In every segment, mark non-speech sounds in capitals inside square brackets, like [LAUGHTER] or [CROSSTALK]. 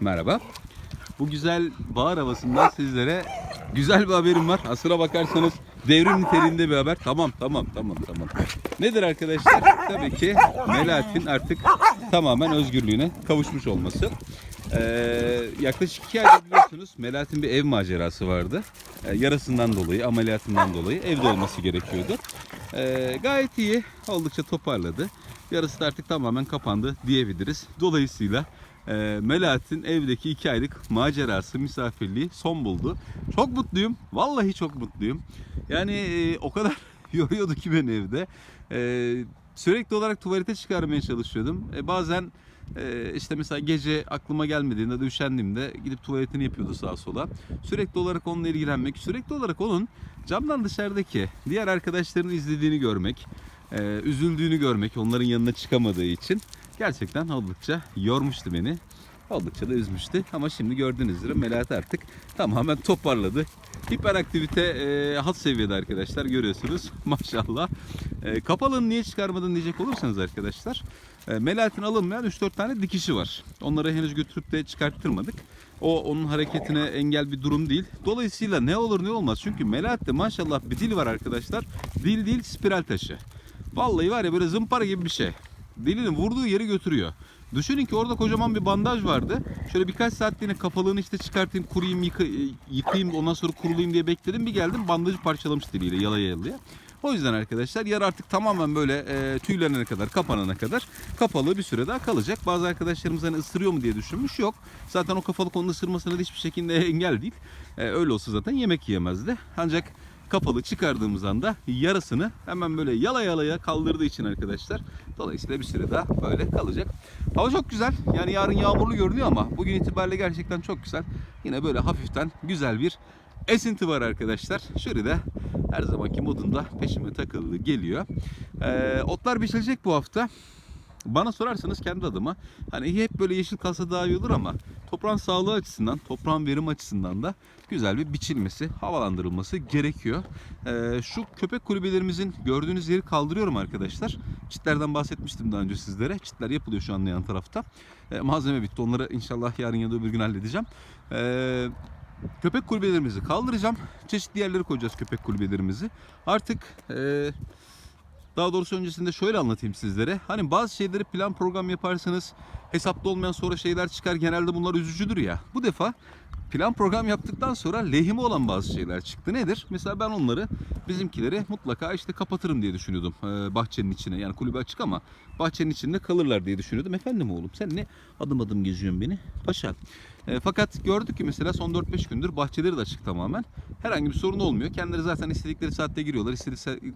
merhaba. Bu güzel bahar havasından sizlere güzel bir haberim var. Aslına bakarsanız devrim niteliğinde bir haber. Tamam, tamam, tamam, tamam. Nedir arkadaşlar? Tabii ki Melahat'in artık tamamen özgürlüğüne kavuşmuş olması. Ee, yaklaşık iki aydır biliyorsunuz Melahat'in bir ev macerası vardı. Ee, yarasından dolayı, ameliyatından dolayı evde olması gerekiyordu. Ee, gayet iyi, oldukça toparladı. Yarası da artık tamamen kapandı diyebiliriz. Dolayısıyla e, Melahat'in evdeki iki aylık macerası, misafirliği son buldu. Çok mutluyum. Vallahi çok mutluyum. Yani e, o kadar [LAUGHS] yoruyordu ki beni evde. E, sürekli olarak tuvalete çıkarmaya çalışıyordum. E, bazen e, işte mesela gece aklıma gelmediğinde de üşendiğimde gidip tuvaletini yapıyordu sağa sola. Sürekli olarak onunla ilgilenmek, sürekli olarak onun camdan dışarıdaki diğer arkadaşlarının izlediğini görmek, üzüldüğünü görmek, onların yanına çıkamadığı için gerçekten oldukça yormuştu beni. Oldukça da üzmüştü. Ama şimdi gördüğünüz üzere Melahat artık tamamen toparladı. Hiperaktivite e, hat seviyede arkadaşlar görüyorsunuz. [LAUGHS] Maşallah. E, kapalını niye çıkarmadın diyecek olursanız arkadaşlar. E, Melahat'in alınmayan 3-4 tane dikişi var. Onları henüz götürüp de çıkarttırmadık. O onun hareketine engel bir durum değil. Dolayısıyla ne olur ne olmaz. Çünkü Melahat'te maşallah bir dil var arkadaşlar. Dil değil spiral taşı. Vallahi var ya böyle zımpara gibi bir şey. Dilinin vurduğu yeri götürüyor. Düşünün ki orada kocaman bir bandaj vardı. Şöyle birkaç saatliğine kapalığını işte çıkartayım, kuruyayım, yıka, yıkayayım, ondan sonra kurulayım diye bekledim. Bir geldim bandajı parçalamış diliyle yalaya yalaya. O yüzden arkadaşlar yer artık tamamen böyle e, tüylenene kadar, kapanana kadar kapalı bir süre daha kalacak. Bazı arkadaşlarımız hani ısırıyor mu diye düşünmüş. Yok. Zaten o kafalık onun ısırmasına da hiçbir şekilde [LAUGHS] engel değil. E, öyle olsa zaten yemek yiyemezdi. Ancak kapalı çıkardığımız anda yarasını hemen böyle yala yalaya kaldırdığı için arkadaşlar. Dolayısıyla bir süre daha böyle kalacak. Hava çok güzel. Yani yarın yağmurlu görünüyor ama bugün itibariyle gerçekten çok güzel. Yine böyle hafiften güzel bir esinti var arkadaşlar. Şöyle de her zamanki modunda peşime takıldı geliyor. Ee, otlar biçilecek bu hafta. Bana sorarsanız kendi adıma hani hep böyle yeşil kalsa daha iyi olur ama toprağın sağlığı açısından, toprağın verim açısından da güzel bir biçilmesi, havalandırılması gerekiyor. Ee, şu köpek kulübelerimizin gördüğünüz yeri kaldırıyorum arkadaşlar. Çitlerden bahsetmiştim daha önce sizlere. Çitler yapılıyor şu an yan tarafta. Ee, malzeme bitti. Onları inşallah yarın ya da öbür gün halledeceğim. Ee, köpek kulübelerimizi kaldıracağım. Çeşitli yerlere koyacağız köpek kulübelerimizi. Artık e, daha doğrusu öncesinde şöyle anlatayım sizlere. Hani bazı şeyleri plan program yaparsanız hesapta olmayan sonra şeyler çıkar. Genelde bunlar üzücüdür ya. Bu defa plan program yaptıktan sonra lehime olan bazı şeyler çıktı. Nedir? Mesela ben onları bizimkileri mutlaka işte kapatırım diye düşünüyordum. Bahçenin içine yani kulübe açık ama bahçenin içinde kalırlar diye düşünüyordum. Efendim oğlum sen ne adım adım geziyorsun beni? Paşa. E, fakat gördük ki mesela son 4-5 gündür bahçeleri de açık tamamen. Herhangi bir sorun olmuyor. Kendileri zaten istedikleri saatte giriyorlar,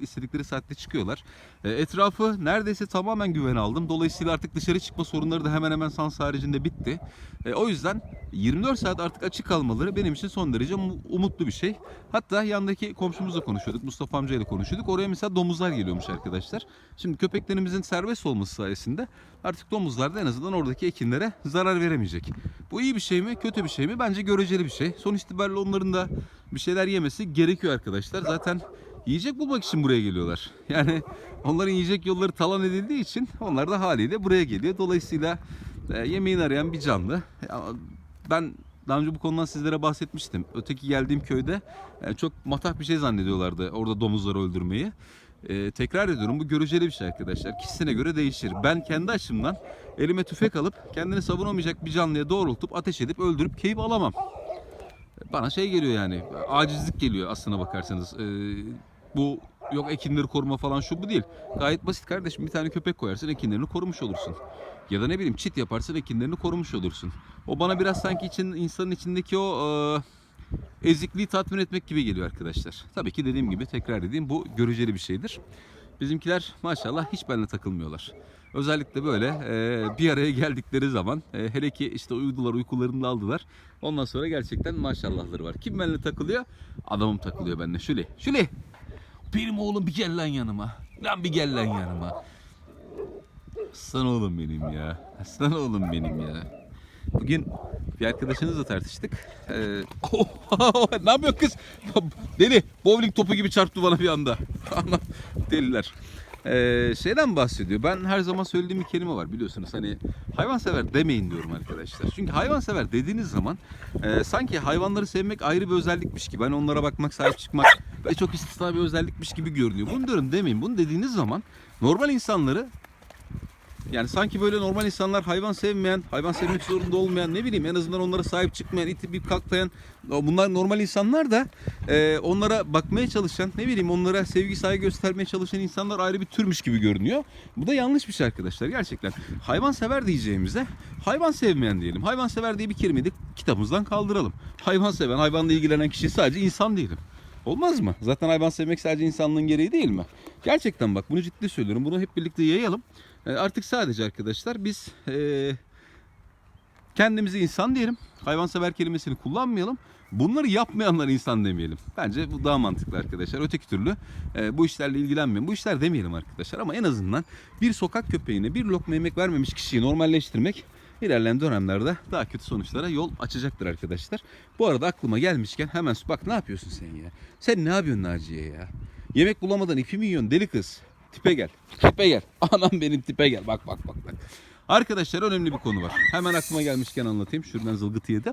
istedikleri, saatte çıkıyorlar. E, etrafı neredeyse tamamen güven aldım. Dolayısıyla artık dışarı çıkma sorunları da hemen hemen sans haricinde bitti. E, o yüzden 24 saat artık açık kalmaları benim için son derece mu- umutlu bir şey. Hatta yandaki komşumuzla konuşuyorduk. Mustafa amcayla konuşuyorduk. Oraya mesela domuzlar geliyormuş arkadaşlar. Şimdi köpeklerimizin serbest olması sayesinde artık domuzlar da en azından oradaki ekinlere zarar veremeyecek. Bu iyi bir şey mi, kötü bir şey mi? Bence göreceli bir şey. Sonuç itibariyle onların da bir şeyler yemesi gerekiyor arkadaşlar. Zaten yiyecek bulmak için buraya geliyorlar. [LAUGHS] Yani onların yiyecek yolları talan edildiği için onlar da haliyle buraya geliyor. Dolayısıyla e, yemeğini arayan bir canlı. Ya, Ben daha önce bu konudan sizlere bahsetmiştim. Öteki geldiğim köyde e, çok matah bir şey zannediyorlardı orada domuzları öldürmeyi. E, tekrar ediyorum bu göreceli bir şey arkadaşlar. Kişisine göre değişir. Ben kendi açımdan elime tüfek alıp kendini savunamayacak bir canlıya doğrultup ateş edip öldürüp keyif alamam. Bana şey geliyor yani acizlik geliyor aslına bakarsanız. E, bu yok ekinleri koruma falan şu bu değil. Gayet basit kardeşim bir tane köpek koyarsın ekinlerini korumuş olursun. Ya da ne bileyim çit yaparsın ekinlerini korumuş olursun. O bana biraz sanki için, insanın içindeki o e, ezikliği tatmin etmek gibi geliyor arkadaşlar. Tabii ki dediğim gibi tekrar edeyim bu göreceli bir şeydir. Bizimkiler maşallah hiç benimle takılmıyorlar. Özellikle böyle e, bir araya geldikleri zaman e, hele ki işte uyudular uykularını da aldılar. Ondan sonra gerçekten maşallahları var. Kim benimle takılıyor? Adamım takılıyor benimle. Şuli. Şuli. Benim oğlum bir gel lan yanıma. Lan bir gel lan yanıma. Aslan oğlum benim ya. Aslan oğlum benim ya. Bugün bir arkadaşınızla tartıştık. Ee, [LAUGHS] ne yapıyor kız? Deli. Bowling topu gibi çarptı bana bir anda. Deliler. Ee, şeyden bahsediyor. Ben her zaman söylediğim bir kelime var biliyorsunuz. Hani hayvansever demeyin diyorum arkadaşlar. Çünkü hayvansever dediğiniz zaman e, sanki hayvanları sevmek ayrı bir özellikmiş gibi. Hani onlara bakmak, sahip çıkmak ve çok istisna bir özellikmiş gibi görünüyor. Bunu diyorum demeyin. Bunu dediğiniz zaman normal insanları yani sanki böyle normal insanlar hayvan sevmeyen, hayvan sevmek zorunda olmayan, ne bileyim en azından onlara sahip çıkmayan, itip bir kalklayan bunlar normal insanlar da e, onlara bakmaya çalışan, ne bileyim onlara sevgi saygı göstermeye çalışan insanlar ayrı bir türmüş gibi görünüyor. Bu da yanlış bir şey arkadaşlar gerçekten. Hayvan sever diyeceğimize hayvan sevmeyen diyelim. Hayvan sever diye bir kelimeyi de kitabımızdan kaldıralım. Hayvan seven, hayvanla ilgilenen kişi sadece insan diyelim. Olmaz mı? Zaten hayvan sevmek sadece insanlığın gereği değil mi? Gerçekten bak bunu ciddi söylüyorum. Bunu hep birlikte yayalım. E, Artık sadece arkadaşlar biz e, kendimizi insan diyelim. Hayvansever kelimesini kullanmayalım. Bunları yapmayanlar insan demeyelim. Bence bu daha mantıklı arkadaşlar. Öteki türlü e, bu işlerle ilgilenmeyin. Bu işler demeyelim arkadaşlar. Ama en azından bir sokak köpeğine bir lokma yemek vermemiş kişiyi normalleştirmek ilerleyen dönemlerde daha kötü sonuçlara yol açacaktır arkadaşlar. Bu arada aklıma gelmişken hemen bak ne yapıyorsun sen ya? Sen ne yapıyorsun Naciye ya? Yemek bulamadan ipi mi yiyorsun deli kız? Tipe gel. Tipe gel. [LAUGHS] Anam benim tipe gel. Bak bak bak bak. Arkadaşlar önemli bir konu var. Hemen aklıma gelmişken anlatayım. Şuradan zılgıtı yedi.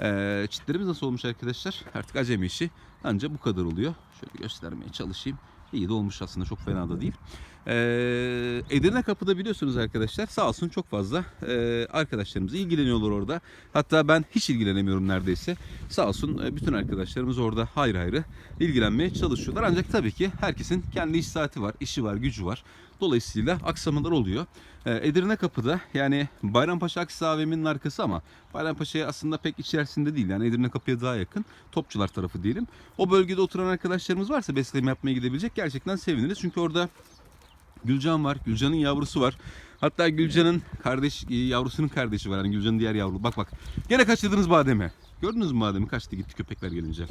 Ee, çitlerimiz nasıl olmuş arkadaşlar? Artık acemi işi. Ancak bu kadar oluyor. Şöyle göstermeye çalışayım. İyi de olmuş aslında çok fena da değil. Ee, Edirne Kapı'da biliyorsunuz arkadaşlar sağ olsun çok fazla e, arkadaşlarımız ilgileniyorlar orada. Hatta ben hiç ilgilenemiyorum neredeyse. Sağ olsun e, bütün arkadaşlarımız orada hayrı hayrı ilgilenmeye çalışıyorlar. Ancak tabii ki herkesin kendi iş saati var, işi var, gücü var. Dolayısıyla aksamalar oluyor. Ee, Edirne Kapı'da yani Bayrampaşa Aksi AVM'nin arkası ama Bayrampaşa'ya aslında pek içerisinde değil. Yani Edirne Kapı'ya daha yakın. Topçular tarafı diyelim. O bölgede oturan arkadaşlarımız varsa besleme yapmaya gidebilecek gerçekten seviniriz. Çünkü orada Gülcan var. Gülcan'ın yavrusu var. Hatta Gülcan'ın kardeş e, yavrusunun kardeşi var. Yani Gülcan'ın diğer yavru. Bak bak. Gene kaçırdınız bademi. Gördünüz mü bademi? Kaçtı gitti köpekler gelince.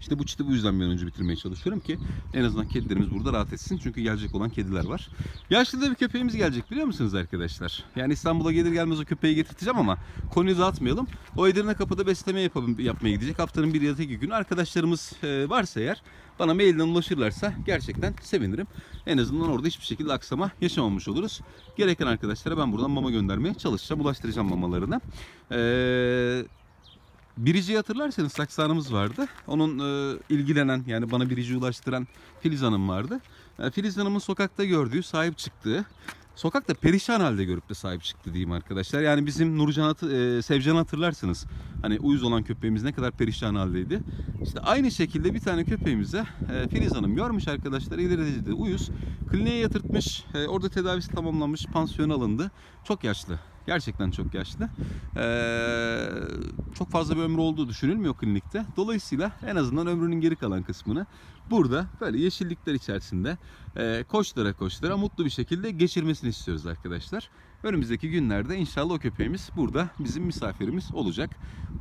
İşte bu çiti bu yüzden bir an önce bitirmeye çalışıyorum ki en azından kedilerimiz burada rahat etsin. Çünkü gelecek olan kediler var. Yaşlı da bir köpeğimiz gelecek biliyor musunuz arkadaşlar? Yani İstanbul'a gelir gelmez o köpeği getirteceğim ama konuyu dağıtmayalım. O Edirne Kapı'da besleme yapalım, yapmaya gidecek. Haftanın bir ya da iki günü arkadaşlarımız e, varsa eğer bana mailden ulaşırlarsa gerçekten sevinirim. En azından orada hiçbir şekilde aksama yaşamamış oluruz. Gereken arkadaşlara ben buradan mama göndermeye çalışacağım. Ulaştıracağım mamalarını. Eee Birici'yi hatırlarsanız saksanımız vardı. Onun e, ilgilenen yani bana Birici'yi ulaştıran Filiz Hanım vardı. E, Filiz Hanım'ın sokakta gördüğü, sahip çıktığı, sokakta perişan halde görüp de sahip çıktı diyeyim arkadaşlar. Yani bizim Nurcan e, Sevcan'ı hatırlarsınız. Hani uyuz olan köpeğimiz ne kadar perişan haldeydi. İşte aynı şekilde bir tane köpeğimize e, Filiz Hanım görmüş arkadaşlar. İleri dedi uyuz. Kliniğe yatırtmış. E, orada tedavisi tamamlanmış. Pansiyon alındı. Çok yaşlı. Gerçekten çok yaşlı. Ee, çok fazla bir ömrü olduğu düşünülmüyor klinikte. Dolayısıyla en azından ömrünün geri kalan kısmını burada böyle yeşillikler içerisinde e, koştura koştura mutlu bir şekilde geçirmesini istiyoruz arkadaşlar. Önümüzdeki günlerde inşallah o köpeğimiz burada bizim misafirimiz olacak.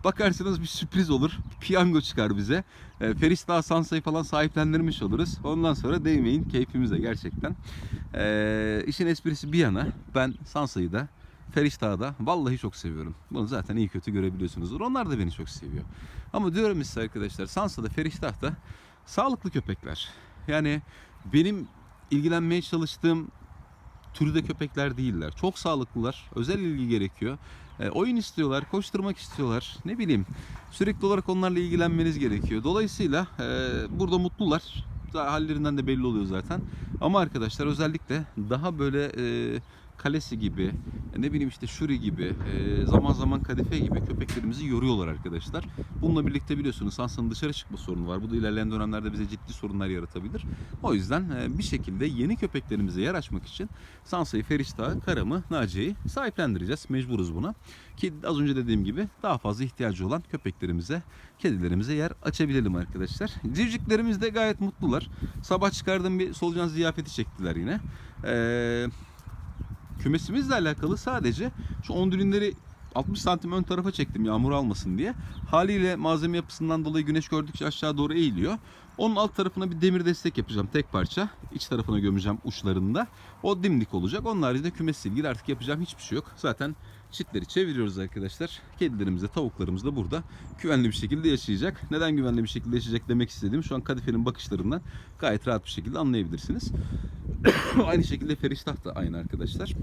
Bakarsınız bir sürpriz olur. Piyango çıkar bize. E, Feris Dağ Sansa'yı falan sahiplendirmiş oluruz. Ondan sonra değmeyin keyfimize gerçekten. E, işin esprisi bir yana ben Sansa'yı da Feriştah'da vallahi çok seviyorum. Bunu zaten iyi kötü görebiliyorsunuzdur. Onlar da beni çok seviyor. Ama diyorum size arkadaşlar Sansa'da Feriştah'ta sağlıklı köpekler. Yani benim ilgilenmeye çalıştığım türde köpekler değiller. Çok sağlıklılar. Özel ilgi gerekiyor. E, oyun istiyorlar, koşturmak istiyorlar. Ne bileyim sürekli olarak onlarla ilgilenmeniz gerekiyor. Dolayısıyla e, burada mutlular. Hallerinden de belli oluyor zaten. Ama arkadaşlar özellikle daha böyle e, kalesi gibi, ne bileyim işte şuri gibi, e, zaman zaman kadife gibi köpeklerimizi yoruyorlar arkadaşlar. Bununla birlikte biliyorsunuz Sansa'nın dışarı çıkma sorunu var. Bu da ilerleyen dönemlerde bize ciddi sorunlar yaratabilir. O yüzden e, bir şekilde yeni köpeklerimize yer açmak için Sansa'yı, Feriştah'ı, Karam'ı, Naciye'yi sahiplendireceğiz. Mecburuz buna. Ki az önce dediğim gibi daha fazla ihtiyacı olan köpeklerimize, kedilerimize yer açabilelim arkadaşlar. Civciklerimiz de gayet mutlular. Sabah çıkardığım bir solucan ziyafeti çektiler yine. Eee kümesimizle alakalı sadece şu ondülünleri 60 santim ön tarafa çektim yağmur almasın diye. Haliyle malzeme yapısından dolayı güneş gördükçe aşağı doğru eğiliyor. Onun alt tarafına bir demir destek yapacağım tek parça. İç tarafına gömeceğim uçlarında. O dimdik olacak. Onun haricinde kümesle ilgili artık yapacağım hiçbir şey yok. Zaten Çitleri çeviriyoruz arkadaşlar. Kedilerimiz de tavuklarımız da burada güvenli bir şekilde yaşayacak. Neden güvenli bir şekilde yaşayacak demek istediğim şu an kadifenin bakışlarından gayet rahat bir şekilde anlayabilirsiniz. [COUGHS] aynı şekilde feriştah da aynı arkadaşlar.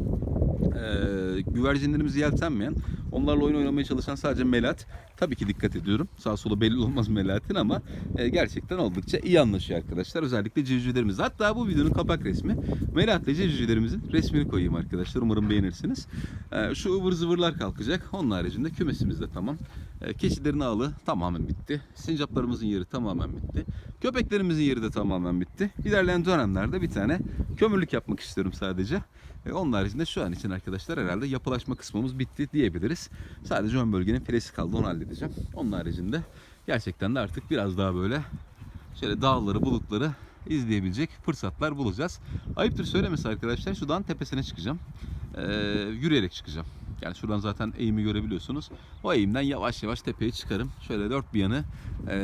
Ee, güvercinlerimizi yeltenmeyen, onlarla oyun oynamaya çalışan sadece Melat. Tabii ki dikkat ediyorum. Sağ sola belli olmaz Melat'in ama e, gerçekten oldukça iyi anlaşıyor arkadaşlar. Özellikle civcivlerimiz. Hatta bu videonun kapak resmi Melat ve civcivlerimizin resmini koyayım arkadaşlar. Umarım beğenirsiniz. Ee, şu ıvır zıvırlar kalkacak. Onun haricinde kümesimiz de tamam. Ee, keçilerin ağlı tamamen bitti. Sincaplarımızın yeri tamamen bitti. Köpeklerimizin yeri de tamamen bitti. İlerleyen dönemlerde bir tane kömürlük yapmak istiyorum sadece. E, onun haricinde şu an için arkadaşlar herhalde yapılaşma kısmımız bitti diyebiliriz. Sadece ön bölgenin filesi kaldı onu halledeceğim. Onun haricinde gerçekten de artık biraz daha böyle şöyle dağları bulutları izleyebilecek fırsatlar bulacağız. Ayıptır söylemesi arkadaşlar şu dağın tepesine çıkacağım. Ee, yürüyerek çıkacağım. Yani şuradan zaten eğimi görebiliyorsunuz. O eğimden yavaş yavaş tepeye çıkarım. Şöyle dört bir yanı e,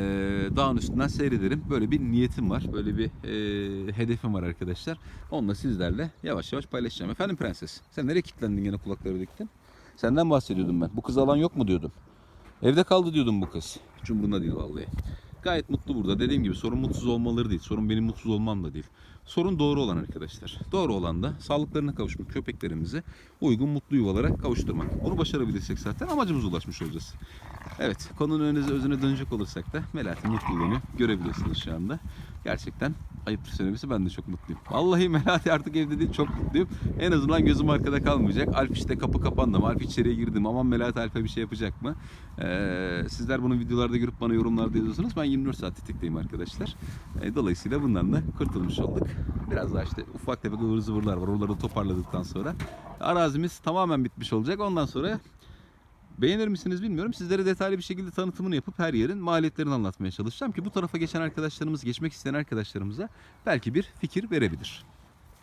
dağın üstünden seyrederim. Böyle bir niyetim var. Böyle bir e, hedefim var arkadaşlar. Onunla sizlerle yavaş yavaş paylaşacağım. Efendim prenses sen nereye kilitlendin gene kulakları diktin? Senden bahsediyordum ben. Bu kız alan yok mu diyordum. Evde kaldı diyordum bu kız. Cumhuruna değil vallahi. Gayet mutlu burada. Dediğim gibi sorun mutsuz olmaları değil. Sorun benim mutsuz olmam da değil. Sorun doğru olan arkadaşlar. Doğru olan da sağlıklarına kavuşmak köpeklerimizi uygun mutlu yuvalara kavuşturmak. Bunu başarabilirsek zaten amacımıza ulaşmış olacağız. Evet konunun önüne, özüne dönecek olursak da Melahat'in mutluluğunu görebiliyorsunuz şu anda. Gerçekten ayıptır söylemesi ben de çok mutluyum. Vallahi Melati artık evde değil çok mutluyum. En azından gözüm arkada kalmayacak. Alp işte kapı kapandı mı? Alp içeriye girdim. Aman Melati Alp'e bir şey yapacak mı? Ee, sizler bunu videolarda görüp bana yorumlarda yazıyorsunuz. Ben 24 saat tetikteyim arkadaşlar. Ee, dolayısıyla bundan da kurtulmuş olduk. Biraz daha işte ufak tefek ıvır zıvırlar var. Oraları toparladıktan sonra arazimiz tamamen bitmiş olacak. Ondan sonra Beğenir misiniz bilmiyorum. Sizlere detaylı bir şekilde tanıtımını yapıp her yerin maliyetlerini anlatmaya çalışacağım ki bu tarafa geçen arkadaşlarımız, geçmek isteyen arkadaşlarımıza belki bir fikir verebilir.